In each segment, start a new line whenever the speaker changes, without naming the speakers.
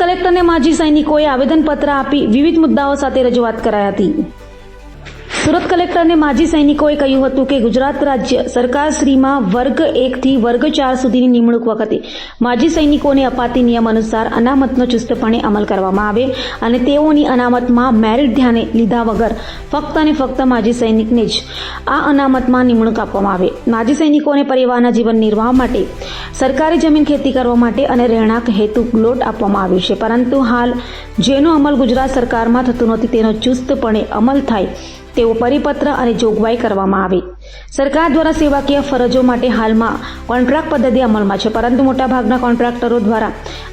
કલેક્ટરને માજી સૈનિકોએ આવેદનપત્ર આપી વિવિધ મુદ્દાઓ સાથે રજૂઆત કરાઈ હતી. સુરત કલેક્ટરને માજી સૈનિકોએ કહ્યું હતું કે ગુજરાત રાજ્ય સરકારશ્રીમાં વર્ગ એકથી વર્ગ ચાર સુધીની નિમણૂક વખતે માજી સૈનિકોને અપાતી નિયમ અનુસાર અનામતનો ચુસ્તપણે અમલ કરવામાં આવે અને તેઓની અનામતમાં મેરિટ ધ્યાને લીધા વગર ફક્ત અને ફક્ત માજી સૈનિકને જ આ અનામતમાં નિમણૂક આપવામાં આવે. માજી સૈનિકોને પરિવારના જીવન નિર્વાહ માટે સરકારી જમીન ખેતી કરવા માટે અને રહેણાંક હેતુ લોટ આપવામાં આવ્યું છે. પરંતુ હાલ જેનો અમલ ગુજરાત સરકારમાં થતો નથી, તેનો ચુસ્તપણે અમલ થાય તેવો પરિપત્ર અને જોગવાઈ કરવામાં આવે. સરકાર દ્વારા સેવાકીય ફરજો માટે હાલમાં કોન્ટ્રાક્ટ પદ્ધતિ અમલમાં છે. પરંતુ મોટાભાગના કોન્ટ્રાક્ટરો દ્વારા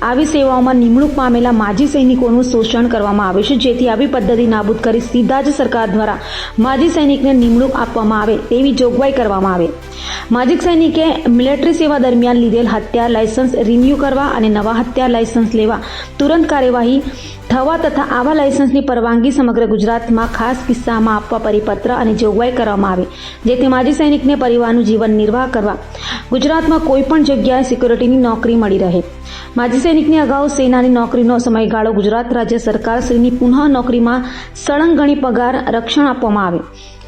આવી સેવાઓમાં નિમણૂક પામેલા માજી સૈનિકોનું શોષણ કરવામાં આવે છે. જેથી આવી પદ્ધતિ નાબૂદ કરી સીધા જ સરકાર દ્વારા માજી સૈનિકને નિમણૂક આપવામાં આવે તેવી જોગવાઈ કરવામાં આવે. માજી સૈનિકે મિલિટરી સેવા દરમિયાન લીધેલ હત્યા લાયસન્સ રિન્યૂ કરવા અને નવા હત્યા લાયસન્સ લેવા તુરંત કાર્યવાહી થવા તથા આવા લાયસન્સની પરવાનગી સમગ્ર ગુજરાતમાં ખાસ કિસ્સામાં આપવા પરિપત્ર અને જોગવાઈ કરવામાં આવે. જેથી માજી સૈનિકને પરિવારનું જીવન નિર્વાહ કરવા ગુજરાતમાં કોઈ પણ જગ્યાએ સિક્યોરિટીની નોકરી મળી રહે. માજી સૈનિકની અગાઉ સેનાની નોકરીનો સમયગાળો ગુજરાત રાજ્ય સરકાર શ્રીની પુનઃ નોકરીમાં સળંગ ગણી પગાર રક્ષણ આપવામાં આવે.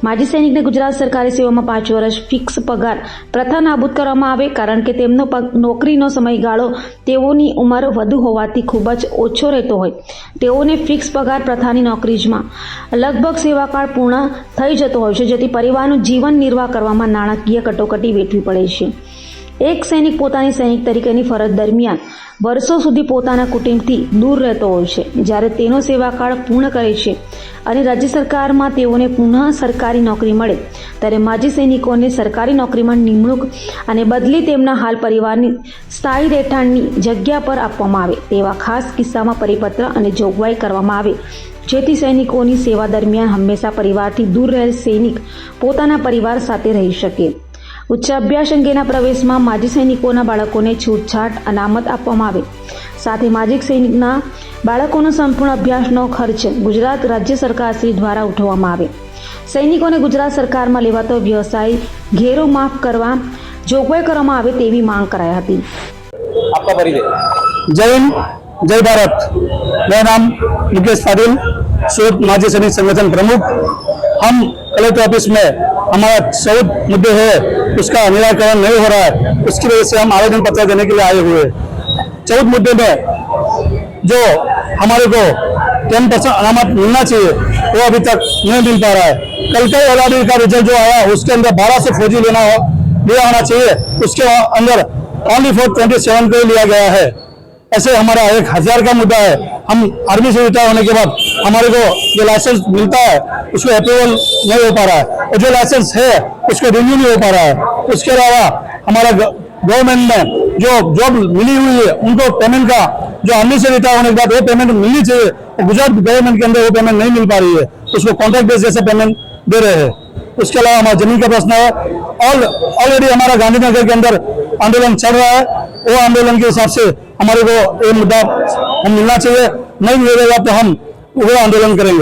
માજી સૈનિકને ગુજરાત સરકારી સેવામાં પાંચ વર્ષ ફિક્સ પગાર પ્રથા નાબૂદ કરવામાં આવે કારણ કે તેમનો નોકરીનો સમયગાળો તેઓની ઉંમર વધુ હોવાથી ખૂબ જ ઓછો રહેતો હોય. તેઓને ફિક્સ પગાર પ્રથાની નોકરીજમાં લગભગ સેવાકાળ પૂર્ણ થઈ જતો હોય છે, જેથી પરિવારનું જીવન નિર્વાહ કરવામાં નાણાકીય કટોકટી વેઠવી પડે છે. એક સૈનિક પોતાની સૈનિક તરીકેની ફરજ દરમિયાન વર્ષો સુધી પોતાના કુટુંબથી દૂર રહેતો હોય છે. જ્યારે તેનો સેવાકાળ પૂર્ણ કરે છે અને રાજ્ય સરકારમાં તેઓને પુનઃ સરકારી નોકરી મળે, ત્યારે માજી સૈનિકોને સરકારી નોકરીમાં નિમણૂક અને બદલી તેમના હાલ પરિવારની સ્થાયી રહેઠાણની જગ્યા પર આપવામાં આવે, તેવા ખાસ કિસ્સામાં પરિપત્ર અને જોગવાઈ કરવામાં આવે, જેથી સૈનિકોની સેવા દરમિયાન હંમેશા પરિવારથી દૂર રહેલ સૈનિક પોતાના પરિવાર સાથે રહી શકે. ઉચ્ચ અભ્યાસ અંગેના પ્રવેશમાં માજી સૈનિકોના બાળકોને છૂટછાટ અનામત આપવામાં આવે સાથે માજી સૈનિકના બાળકોનો સંપૂર્ણ અભ્યાસનો ખર્ચ ગુજરાત રાજ્ય સરકાર શ્રી દ્વારા ઉઠાવવામાં આવે સૈનિકોને ગુજરાત સરકારમાં લેવાતો વ્યવસાય ઘેરો માફ કરવા જોગવાઈ કરવામાં આવે તેવી માંગ કરાઈ હતી
आपका परिचय
जय हिंद जय भारत मेरा नाम मुकेश पाटिल सूरत माजी सैनिक संगठन प्रमुख हम कलेक्टर ऑफिस में हमारा चौदह मुद्दे है उसका निराकरण नहीं हो रहा है। उसकी वजह से हम आवेदन पत्र देने के लिए आए हुए चौथ मुद्दे में जो हमारे को टेन परसेंट अनामत मिलना चाहिए, वो अभी तक नहीं मिल पा रहा है। कल का एल का रिज़ल्ट जो आया, उसके अंदर बारह सौ फौजी लेना हो, लिया होना चाहिए। उसके अंदर ओनली फोर ट्वेंटी सेवन को लिया गया है। ऐसे हमारा एक हज़ार का मुद्दा है। हम आर्मी से रिटायर होने के बाद हमारे को जो लाइसेंस मिलता है, उसको अप्रूवल नहीं हो पा रहा है। और जो लाइसेंस है, उसको रिन्यू नहीं हो पा रहा है। उसके अलावा हमारा गवर्नमेंट में जो जॉब मिली हुई है, उनको पेमेंट का, जो आर्मी से रिटायर होने के बाद वो पेमेंट मिलनी चाहिए। गुजरात गवर्नमेंट के अंदर वो पेमेंट नहीं मिल पा रही है। उसको कॉन्ट्रैक्ट बेस जैसे पेमेंट दे रहे हैं। उसके अलावा हमारा ज़मीन का प्रश्न है। ऑल ऑलरेडी हमारा गांधीनगर के अंदर आंदोलन चल रहा है। वो आंदोलन के हिसाब से हमारे को ये मुद्दा हम मिलना चाहिए नहीं मिलेगा तो हम उग्र आंदोलन करेंगे